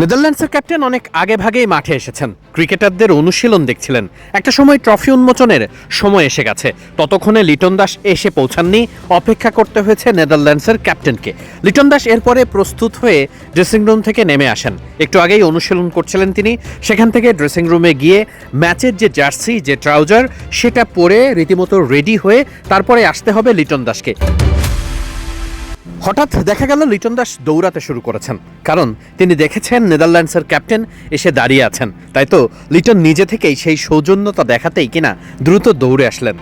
নেদারল্যান্ডসের ক্যাপ্টেন অনেক আগে ভাগেই মাঠে এসেছেন। ক্রিকেটারদের অনুশীলন দেখছিলেন। একটা সময় ট্রফি উন্মোচনের সময় এসে গেছে। ততক্ষণে লিটন দাস এসে পৌঁছাননি। অপেক্ষা করতে হয়েছে নেদারল্যান্ডসের ক্যাপ্টেনকে। লিটন দাস এরপরে প্রস্তুত হয়ে ড্রেসিং রুম থেকে নেমে আসেন। একটু আগেই অনুশীলন করছিলেন তিনি। সেখান থেকে ড্রেসিং রুমে গিয়ে ম্যাচের যে জার্সি, যে ট্রাউজার, সেটা পরে রীতিমতো রেডি হয়ে তারপরে আসতে হবে লিটন দাসকে। হঠাৎ দেখা গেল লিটন দাস দৌড়াতে শুরু করেছেন। কারণ তিনি দেখেছেন নেদারল্যান্ডসের ক্যাপ্টেন এসে দাঁড়িয়ে আছেন। তাই তো লিটন নিজে থেকেই সেই সৌজন্যতা দেখাতেই কিনা দ্রুত দৌড়ে আসলেন।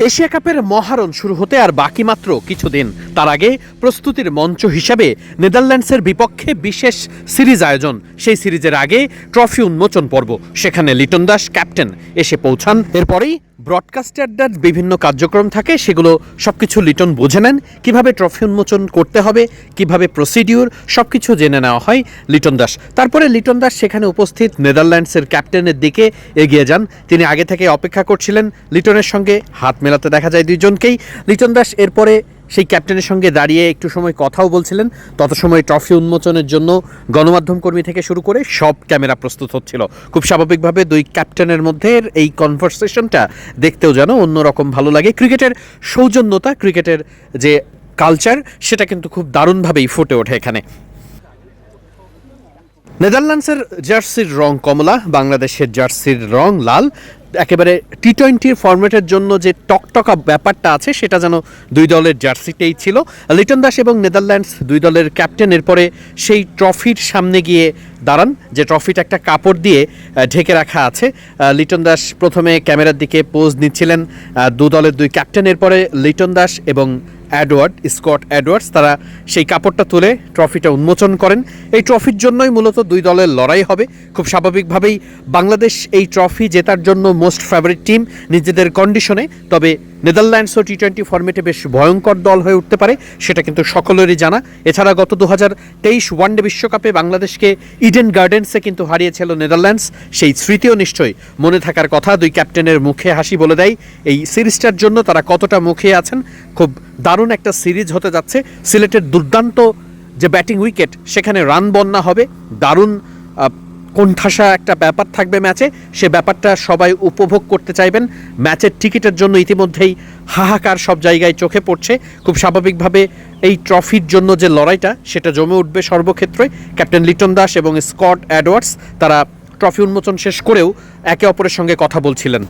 এশিয়া কাপের মহারণ শুরু হতে আর বাকি মাত্র কিছুদিন। তার আগে প্রস্তুতির মঞ্চ হিসাবে নেদারল্যান্ডসের বিপক্ষে বিশেষ সিরিজ আয়োজন। সেই সিরিজের আগে ট্রফি উন্মোচন পর্ব। সেখানে লিটন দাস ক্যাপ্টেন এসে পৌঁছান। এরপরেই ব্রডকাস্টারদের বিভিন্ন কার্যক্রম থাকে, সেগুলো সব কিছু লিটন বুঝে নেন। কীভাবে ট্রফি উন্মোচন করতে হবে, কীভাবে প্রসিডিউর সব কিছু জেনে নেওয়া হয় লিটন দাস। তারপরে লিটন দাস সেখানে উপস্থিত নেদারল্যান্ডসের ক্যাপ্টেনের দিকে এগিয়ে যান। তিনি আগে থেকে অপেক্ষা করছিলেন লিটনের সঙ্গে, হাত মেলাতে দেখা যায় দুইজনকেই। লিটন দাস এরপরে সেই ক্যাপ্টেনের সঙ্গে দাঁড়িয়ে একটু সময় কথাও বলছিলেন। তত সময় ট্রফি উন্মোচনের জন্য গণমাধ্যম কর্মী থেকে শুরু করে সব ক্যামেরা প্রস্তুত হচ্ছিল। খুব স্বাভাবিকভাবে দুই ক্যাপ্টেনের মধ্যে এই কনভারসেশনটা দেখতেও যেন অন্যরকম ভালো লাগে। ক্রিকেটের সৌজন্যতা, ক্রিকেটের যে কালচার, সেটা কিন্তু খুব দারুণভাবেই ফুটে ওঠে এখানে। নেদারল্যান্ডসের জার্সির রং কমলা, বাংলাদেশের জার্সির রং লাল। একেবারে টি টোয়েন্টির ফরম্যাটের জন্য যে টকটকা ব্যাপারটা আছে, সেটা যেন দুই দলের জার্সিতেই ছিল। লিটন দাস এবং নেদারল্যান্ডস দুই দলের ক্যাপ্টেন, এরপরে সেই ট্রফির সামনে গিয়ে দাঁড়ান, যে ট্রফিটা একটা কাপড় দিয়ে ঢেকে রাখা আছে। লিটন দাস প্রথমে ক্যামেরার দিকে পোজ নিচ্ছিলেন দু দলের দুই ক্যাপ্টেন, এরপরে লিটন দাস এবং অ্যাডওয়ার্ড স্কট অ্যাডওয়ার্ডস তারা সেই কাপড়টা তুলে ট্রফিটা উন্মোচন করেন। এই ট্রফির জন্যই মূলত দুই দলের লড়াই হবে। খুব স্বাভাবিকভাবেই বাংলাদেশ এই ট্রফি জেতার জন্য মোস্ট ফেভারিট টিম নিজেদের কন্ডিশনে। তবে নেদারল্যান্ডসও টি টোয়েন্টি ফর্মেটে বেশ ভয়ঙ্কর দল হয়ে উঠতে পারে, সেটা কিন্তু সকলেরই জানা। এছাড়া গত দু হাজার তেইশ ওয়ানডে বিশ্বকাপে বাংলাদেশকে ইডেন গার্ডেন্সে কিন্তু হারিয়েছিল নেদারল্যান্ডস, সেই স্মৃতিও নিশ্চয়ই মনে থাকার কথা। দুই ক্যাপ্টেনের মুখে হাসি বলে দেয়, এই সিরিজটার জন্য তারা কতটা মুখে আছেন? খুব দারুণ একটা সিরিজ হতে যাচ্ছে। সিলেটের দুর্দান্ত যে ব্যাটিং উইকেট, সেখানে রান বন্যা হবে। দারুণ কোণঠাসা একটা ব্যাপার থাকবে ম্যাচে, সে ব্যাপারটা সবাই উপভোগ করতে চাইবেন। ম্যাচের টিকিটের জন্য ইতিমধ্যেই হাহাকার সব জায়গায় চোখে পড়ছে। খুব স্বাভাবিকভাবে এই ট্রফির জন্য যে লড়াইটা, সেটা জমে উঠবে সর্বক্ষেত্রে। ক্যাপ্টেন লিটন দাস এবং স্কট অ্যাডওয়ার্ডস, তারা ট্রফি উন্মোচন শেষ করেও একে অপরের সঙ্গে কথা বলছিলেন।